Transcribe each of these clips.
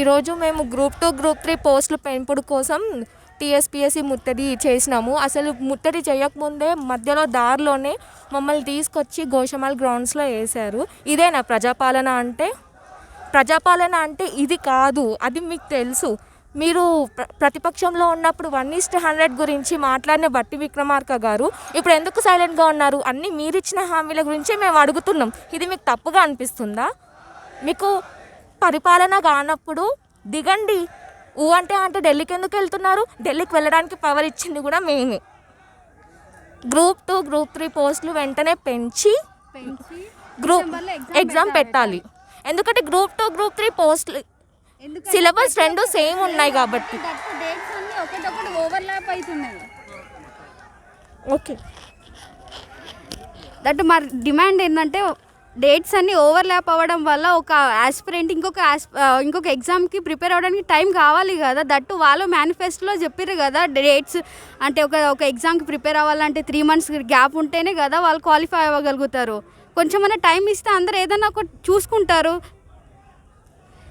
ఈరోజు మేము group two group three పోస్టుల పెంపుడు కోసం టీఎస్పిఎస్సి ముట్టడి చేసినాము. అసలు ముట్టడి చేయకముందే మధ్యలో దారిలోనే మమ్మల్ని తీసుకొచ్చి గోషమాల్ గ్రౌండ్స్లో వేశారు. ఇదేనా ప్రజాపాలన అంటే? ప్రజాపాలన అంటే ఇది కాదు అది మీకు తెలుసు. మీరు ప్ర ప్రతిపక్షంలో ఉన్నప్పుడు వన్ ఈస్ట్ హండ్రెడ్ గురించి మాట్లాడిన బట్టి విక్రమార్క గారు ఇప్పుడు ఎందుకు సైలెంట్గా ఉన్నారు? అన్నీ మీరిచ్చిన హామీల గురించి మేము అడుగుతున్నాం. ఇది మీకు తప్పుగా అనిపిస్తుందా? మీకు పరిపాలన కానప్పుడు దిగండి. ఊ అంటే అంటే ఢిల్లీకి ఎందుకు వెళ్తున్నారు? ఢిల్లీకి వెళ్ళడానికి పవర్ ఇచ్చింది కూడా మేమే. గ్రూప్ టూ గ్రూప్ త్రీ పోస్టులు వెంటనే పెంచి పెంచి గ్రూప్ ఎగ్జామ్ పెట్టాలి. ఎందుకంటే గ్రూప్ టూ గ్రూప్ త్రీ పోస్టులు సిలబస్ రెండు సేమ్ ఉన్నాయి కాబట్టి. ఓకే దట్ మా డిమాండ్ ఏంటంటే డేట్స్ అన్ని ఓవర్లాప్ అవ్వడం వల్ల ఒక ఆస్పిరెంట్ ఇంకొక ఇంకొక ఎగ్జామ్కి ప్రిపేర్ అవ్వడానికి టైం కావాలి కదా. దట్టు వాళ్ళు మేనిఫెస్టోలో చెప్పారు కదా డేట్స్. అంటే ఒక ఒక ఎగ్జామ్కి ప్రిపేర్ అవ్వాలంటే త్రీ మంత్స్ గ్యాప్ ఉంటేనే కదా వాళ్ళు క్వాలిఫై అవ్వగలుగుతారు. కొంచెం టైం ఇస్తే అందరు ఏదైనా ఒకటి చూసుకుంటారు.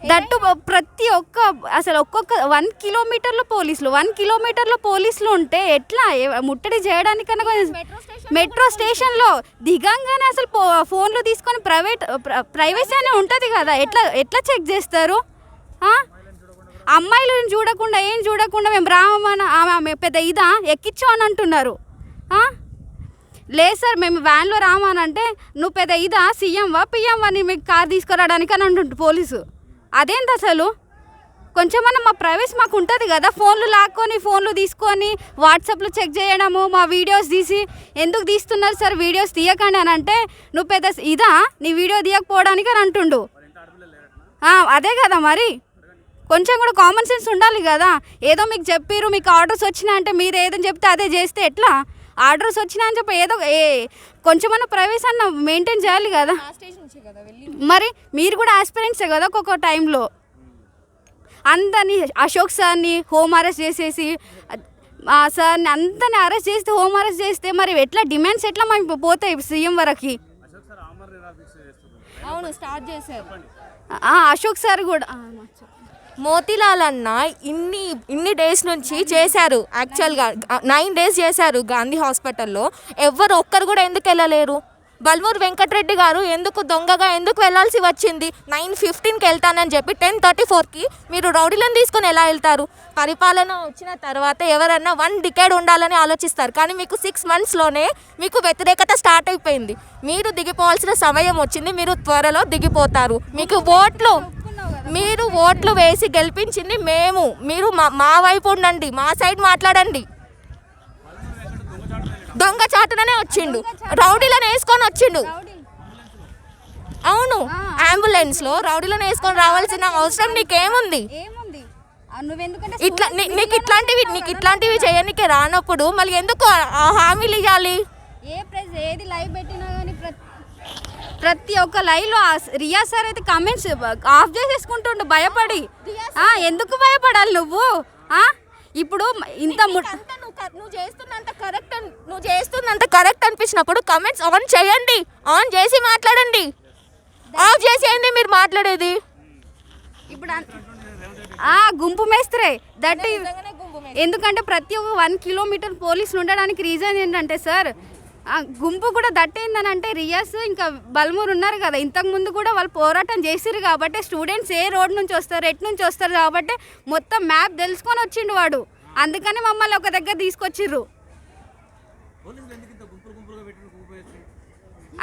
దట్టు ప్రతి ఒక్క అసలు ఒక్కొక్క వన్ కిలోమీటర్లో పోలీసులు వన్ కిలోమీటర్లో పోలీసులు ఉంటే ఎట్లా? ముట్టడి చేయడానికన్నా కొంచెం మెట్రో స్టేషన్లో దిగంగానే అసలు ఫోన్లు తీసుకొని ప్రైవేట్ ప్ర- ప్రైవసీ అనే ఉంటుంది కదా ఎట్లా ఎట్లా చెక్ చేస్తారు? ఆ? అమ్మాయిలను చూడకుండా ఏం చూడకుండా మేము రామని ఆమె పెద్ద ఇదా? ఎక్కించు అని అంటున్నారు? లేదు సార్ మేము వ్యాన్లో రామని అంటే నువ్వు పెద్ద ఇదా? సీఎంవా పిఎంవా? నీ మీకు కార్ తీసుకురావడానికి అని అంటుంటు పోలీసు. అదేంటి అసలు? కొంచెమన్నా మా ప్రైవసీ మాకు ఉంటుంది కదా ఫోన్లు లాక్కొని ఫోన్లు తీసుకొని వాట్సాప్లో చెక్ చేయడము మా వీడియోస్ తీసి ఎందుకు తీస్తున్నారు సార్ వీడియోస్ తీయకండి అని అంటే నువ్వు పెద్ద ఇదా? నీ వీడియో తీయకపోవడానికి అని అంటుండు. అదే కదా మరి. కొంచెం కూడా కామన్ సెన్స్ ఉండాలి కదా. ఏదో మీకు చెప్పారు మీకు ఆర్డర్స్ వచ్చినా అంటే మీరు ఏదో చెప్తే అదే చేస్తే ఎట్లా? ఆర్డర్స్ వచ్చినా అని చెప్పి ఏదో ఏ కొంచెమన్నా ప్రైవేస్ అన్న మెయింటైన్ చేయాలి కదా. మరి మీరు కూడా ఆస్పిరెంట్సే కదా ఒక్కొక్క టైంలో అందరినీ అశోక్ సార్ని హోమ్ అరెస్ట్ చేసేసి ఆ సార్ని అందరిని అరెస్ట్ చేస్తే హోమ్ అరెస్ట్ చేస్తే మరి ఎట్లా డిమాండ్స్ ఎట్లా మనకి పోతాయి సీఎం వరకు? అవును స్టార్ట్ చేశారు. ఆ, అశోక్ సార్ కూడా. మోతిలాల్ అన్న ఇన్ని ఇన్ని డేస్ నుంచి చేశారు. యాక్చువల్గా నైన్ డేస్ చేశారు గాంధీ హాస్పిటల్లో. ఎవరు ఒక్కరు కూడా ఎందుకు వెళ్ళలేరు? బల్మూర్ వెంకటరెడ్డి గారు ఎందుకు దొంగగా ఎందుకు వెళ్ళాల్సి వచ్చింది? నైన్ ఫిఫ్టీన్కి వెళ్తానని చెప్పి టెన్ థర్టీ ఫోర్కి మీరు రౌడీలను తీసుకొని ఎలా వెళ్తారు? పరిపాలన వచ్చిన తర్వాత ఎవరన్నా వన్ డికేడ్ ఉండాలని ఆలోచిస్తారు. కానీ మీకు సిక్స్ మంత్స్లోనే మీకు వ్యతిరేకత స్టార్ట్ అయిపోయింది. మీరు దిగిపోవాల్సిన సమయం వచ్చింది. మీరు త్వరలో దిగిపోతారు. మీకు ఓట్లు మీరు ఓట్లు వేసి గెలిపించింది మేము. మీరు మా మా వైపు ఉండండి మా సైడ్ మాట్లాడండి. దొంగ చాటుననే వచ్చిండు. రౌడీలను వేసుకొని వచ్చిండు. అవును అంబులెన్స్లో రౌడీలను వేసుకొని రావాల్సిన అవసరం నీకేముంది? ఇట్లా నీకు ఇట్లాంటివి నీకు ఇట్లాంటివి చేయడానికి రానప్పుడు మళ్ళీ ఎందుకు హామీలు ఇవ్వాలి ఏ ప్రెస్ ఏది లైవ్ పెట్టినా ప్రతి ఒక్క లైవ్లో రియా సార్ అయితే కమెంట్స్ ఆఫ్ చేసేసుకుంటుండు భయపడి. ఆ, ఎందుకు భయపడాలి నువ్వు? ఆ? ఇప్పుడు ఇంత నువ్వు చేస్తున్నంత కరెక్ట్ నువ్వు చేస్తున్నంత కరెక్ట్ అనిపించినప్పుడు కమెంట్స్ ఆన్ చేయండి. ఆన్ చేసి మాట్లాడండి. ఆఫ్ చేసేయండి మీరు మాట్లాడేది. ఇప్పుడు గుంపు మేస్త్రే దట్ ఎందుకంటే ప్రతి ఒక్క వన్ కిలోమీటర్ పోలీసులు ఉండడానికి రీజన్ ఏంటంటే సార్ గుంపు కూడా దట్టేందని అంటే రియాస్ ఇంకా బల్మూరు ఉన్నారు కదా ఇంతకు ముందు కూడా వాళ్ళు పోరాటం చేసిరు కాబట్టి స్టూడెంట్స్ ఏ రోడ్ నుంచి వస్తారు ఎటు నుంచి వస్తారు కాబట్టి మొత్తం మ్యాప్ తెలుసుకొని వచ్చిండు వాడు. అందుకని మమ్మల్ని ఒక దగ్గర తీసుకొచ్చిర్రు.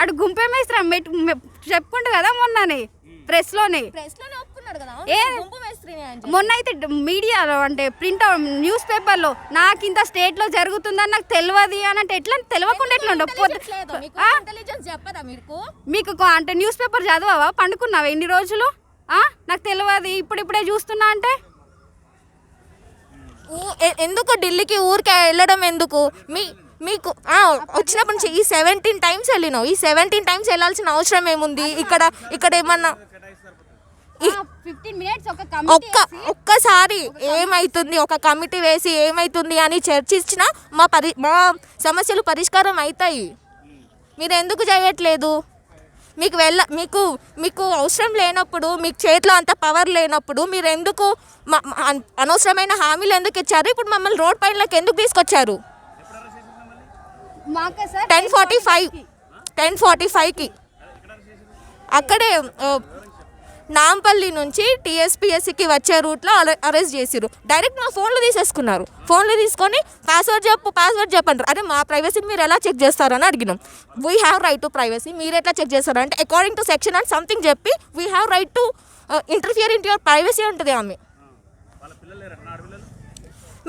అటు గుంపేమేస్త్రా మెట్ చెప్పుకుంటు కదా మొన్ననే ప్రెస్లోనే. ప్రెస్లోనే ఒప్పుకున్నాడు కదా ఏ? మొన్న అయితే మీడియాలో అంటే ప్రింట్ న్యూస్ పేపర్లో నాకు ఇంత స్టేట్లో జరుగుతుందని నాకు తెలియదు అని అంటే ఎట్లా? తెలియకుండా ఎట్లా ఉండవు. మీకు అంటే న్యూస్ పేపర్ చదవవా? పండుకున్నావా ఎన్ని రోజులు? ఆ? నాకు తెలియదు ఇప్పుడిప్పుడే చూస్తున్నా అంటే? ఎందుకు ఢిల్లీకి ఊరికే వెళ్ళడం ఎందుకు? మీ మీకు ఆ, వచ్చినప్పటి నుంచి ఈ సెవెంటీన్ టైమ్స్ వెళ్ళినావు. ఈ సెవెంటీన్ టైమ్స్ వెళ్ళాల్సిన అవసరం ఏముంది? ఇక్కడ ఇక్కడ ఏమన్నా ఒక్క ఒక్కసారి ఏమైతుంది? ఒక కమిటీ వేసి ఏమైతుంది అని చర్చించినా మా పరి మా సమస్యలు పరిష్కారం అవుతాయి మీరు ఎందుకు చేయట్లేదు? మీకు వెళ్ళ మీకు మీకు అవసరం లేనప్పుడు మీకు చేతిలో అంత పవర్ లేనప్పుడు మీరు ఎందుకు అనవసరమైన హామీలు ఎందుకు ఇచ్చారు? ఇప్పుడు మమ్మల్ని రోడ్ పైనలోకి ఎందుకు తీసుకొచ్చారు? Ten forty five ten forty ఫైవ్కి అక్కడే నాంపల్లి నుంచి టీఎస్పీఎస్సీకి వచ్చే రూట్లో అరెస్ట్ చేసిరు డైరెక్ట్ మా ఫోన్లో తీసేసుకున్నారు. ఫోన్లు తీసుకొని పాస్వర్డ్ చెప్పు పాస్వర్డ్ చెప్పంటారు అదే మా ప్రైవసీని మీరు ఎలా చెక్ చేస్తారని అడిగినాం. We have right to privacy మీరు ఎట్లా చెక్ చేస్తారు అంటే according to section and something చెప్పి we have right to interfere into your privacy ఉంటుంది ఆమె.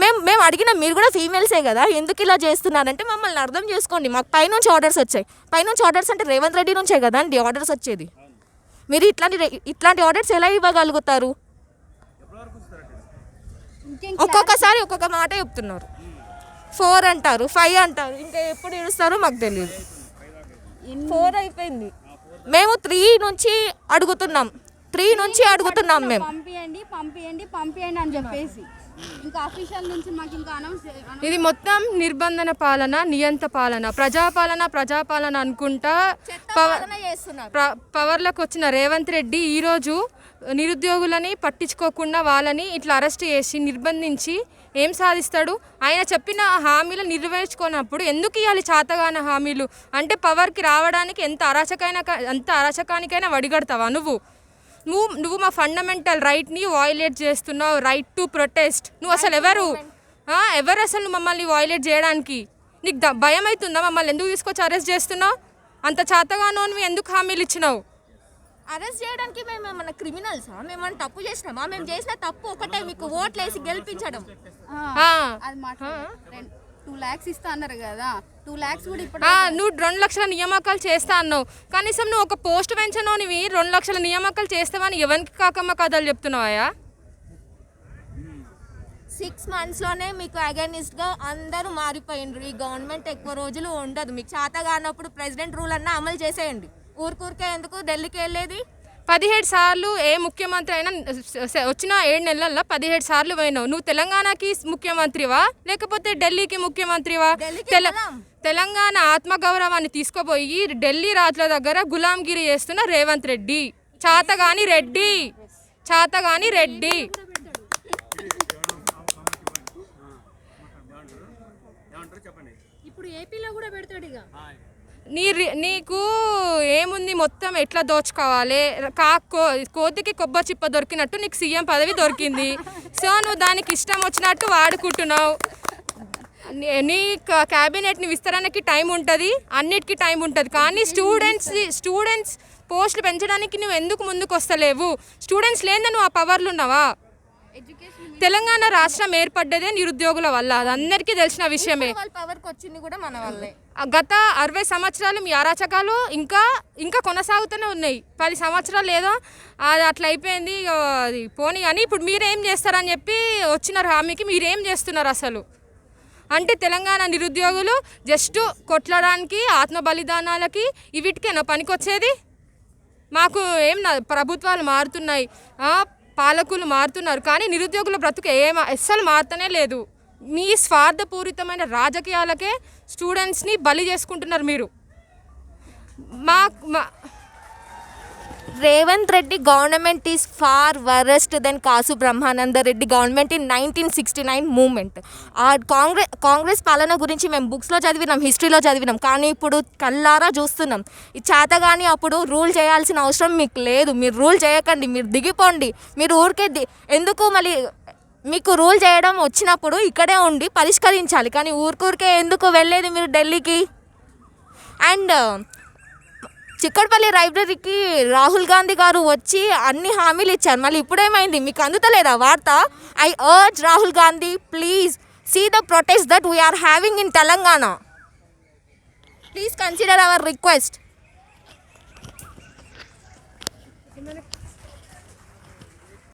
మేము మేము అడిగిన మీరు కూడా ఫీమేల్సే కదా ఎందుకు ఇలా చేస్తున్నారంటే మమ్మల్ని అర్థం చేసుకోండి. మాకు పైనుంచి ఆర్డర్స్ వచ్చాయి. పైనుంచి ఆర్డర్స్ అంటే రేవంత్ రెడ్డి నుంచే కదా అండి ఆర్డర్స్ వచ్చేది. మీరు ఇట్లాంటి ఇట్లాంటి ఆర్డర్స్ ఎలా ఇవ్వగలుగుతారు? ఒక్కొక్కసారి ఒక్కొక్క మాట చెప్తున్నారు. ఫోర్ అంటారు ఫైవ్ అంటారు ఇంకా ఎప్పుడు ఇడుస్తారో మాకు తెలియదు. ఫోర్ అయిపోయింది. మేము త్రీ నుంచి అడుగుతున్నాం. త్రీ నుంచి అడుగుతున్నాం మేము. పంపియండి పంపియండి పంపియండి అని చెప్పేసి. ఇంకా అఫీషియల్ నుంచి మాకు ఇంకా అనౌన్స్ ఇది మొత్తం నిర్బంధన పాలన నియంత పాలన. ప్రజాపాలన ప్రజాపాలన అనుకుంటా పవర్లోకి వచ్చిన రేవంత్ రెడ్డి ఈరోజు నిరుద్యోగులని పట్టించుకోకుండా వాళ్ళని ఇట్లా అరెస్ట్ చేసి నిర్బంధించి ఏం సాధిస్తాడు? ఆయన చెప్పిన హామీలు నెరవేర్చుకున్నప్పుడు ఎందుకు ఇవ్వాలి చాతగాన హామీలు? అంటే పవర్కి రావడానికి ఎంత అరాచకైన ఎంత అరాచకానికైనా వడిగడతావా నువ్వు? నువ్వు నువ్వు మా ఫండమెంటల్ రైట్ని వాయిలేట్ చేస్తున్నావు రైట్ టు ప్రొటెస్ట్ నువ్వు అసలు ఎవరు? ఆ, ఎవరు అసలు నువ్వు మమ్మల్ని వాయిలేట్ చేయడానికి? నీకు ద- భయం అవుతుందా మమ్మల్ని? ఎందుకు తీసుకొచ్చి అరెస్ట్ చేస్తున్నావు? అంత చాతగానో నువ్వు ఎందుకు హామీలు ఇచ్చినావు? అరెస్ట్ చేయడానికి మేము ఏమన్నా క్రిమినల్సా మేము ఏమన్నా తప్పు చేసినామా? మేము చేసిన తప్పు ఒకటే మీకు ఓట్లు వేసి గెలిపించడం. ఆ. అది మాట్లాడు. టూ ల్యాక్స్ ఇస్తా అన్నారు కదా. టూ ల్యాక్స్ కూడా ఇప్పుడు ఆ, నువ్వు రెండు లక్షల నియామకాలు చేస్తా అన్నావు. కనీసం నువ్వు ఒక పోస్ట్ పెంచనోనివి రెండు లక్షల నియామకాలు చేస్తావని ఎవరికి కాకమ్మ కథలు చెప్తున్నావా సిక్స్ మంత్స్లోనే మీకు అగైనిస్ట్గా అందరూ మారిపోయిండ్రు. ఈ గవర్నమెంట్ ఎక్కువ రోజులు ఉండదు. మీకు చేత కానప్పుడు ప్రెసిడెంట్ రూల్ అన్నా అమలు చేసేయండి. ఊరికూరికే ఎందుకు? ఢిల్లీకి వెళ్ళేది? పదిహేడు సార్లు ఏ ముఖ్యమంత్రి అయినా వచ్చిన ఏడు నెలల్లో పదిహేడు సార్లు పోయినావు. నువ్వు తెలంగాణకి ముఖ్యమంత్రివా? లేకపోతే ఢిల్లీకి ముఖ్యమంత్రివా? తెల-. తెలంగాణ ఆత్మగౌరవాన్ని తీసుకుపోయి ఢిల్లీ రాజుల దగ్గర గులాంగిరి చేస్తున్న రేవంత్ రెడ్డి. చాతగాని రెడ్డి. చాతగాని రెడ్డి. ఇప్పుడు ఏపీలో కూడా పెడతాడు ఇక. నీ రి- నీకు ఏముంది మొత్తం ఎట్లా దోచుకోవాలి? కా కో- కోతికి కొబ్బరి చిప్ప దొరికినట్టు నీకు సీఎం పదవి దొరికింది. సో నువ్వు దానికి ఇష్టం వచ్చినట్టు వాడుకుంటున్నావు. నీ- క్యాబినెట్ని విస్తరణకి టైం ఉంటుంది అన్నిటికీ టైం ఉంటుంది. కానీ స్టూడెంట్స్ స్టూడెంట్స్ పోస్టులు పెంచడానికి నువ్వు ఎందుకు ముందుకు వస్తలేవు స్టూడెంట్స్ లేదా నువ్వు ఆ పవర్లు ఉన్నావా? తెలంగాణ రాష్ట్రం ఏర్పడ్డదే నిరుద్యోగుల వల్ల. అది అందరికీ తెలిసిన విషయమే. వాళ్ళ పవర్కి వచ్చింది కూడా మన వల్లే. గత అరవై సంవత్సరాలు మీ అరాచకాలు ఇంకా ఇంకా కొనసాగుతూనే ఉన్నాయి. పది సంవత్సరాలు ఏదో అది అట్లా అయిపోయింది అది పోనీ కానీ ఇప్పుడు మీరేం చేస్తారని చెప్పి వచ్చినారు హామీకి మీరేం చేస్తున్నారు అసలు? అంటే తెలంగాణ నిరుద్యోగులు జస్ట్ కొట్లాడడానికి ఆత్మ బలిదానాలకి వీటికేనా పనికొచ్చేది? మాకు ఏం ప్రభుత్వాలు మారుతున్నాయి. పాలకులు మారుతున్నారు. కానీ నిరుద్యోగుల బ్రతుకు ఏమ అస్సలు మారుతనే లేదు. మీ స్వార్థపూరితమైన రాజకీయాలకే స్టూడెంట్స్ని బలి చేసుకుంటున్నారు మీరు. మా Revanth Reddy government is far worst then Kasu Brahmananda Reddy government in nineteen sixty nine moment. ఆ కాంగ్రెస్ కాంగ్రెస్ పాలన గురించి మేము బుక్స్లో చదివినాం హిస్టరీలో చదివినాం. కానీ ఇప్పుడు కల్లారా చూస్తున్నాం. ఈ చేతగాని అప్పుడు రూల్ చేయాల్సిన అవసరం మీకు లేదు. మీరు రూల్ చేయకండి మీరు దిగిపోండి. మీరు ఊరికే ది ఎందుకు మళ్ళీ మీకు రూల్ చేయడం వచ్చినప్పుడు ఇక్కడే ఉండి పరిష్కరించాలి. కానీ ఊరికూరికే ఎందుకు వెళ్ళేది మీరు ఢిల్లీకి? అండ్ చిక్కడపల్లి లైబ్రరీకి రాహుల్ గాంధీ గారు వచ్చి అన్ని హామీలు ఇచ్చారు. మళ్ళీ ఇప్పుడేమైంది? మీకు అందుతలేదా వార్త? I urge Rahul Gandhi please see the protest that we are having in Telangana please consider our request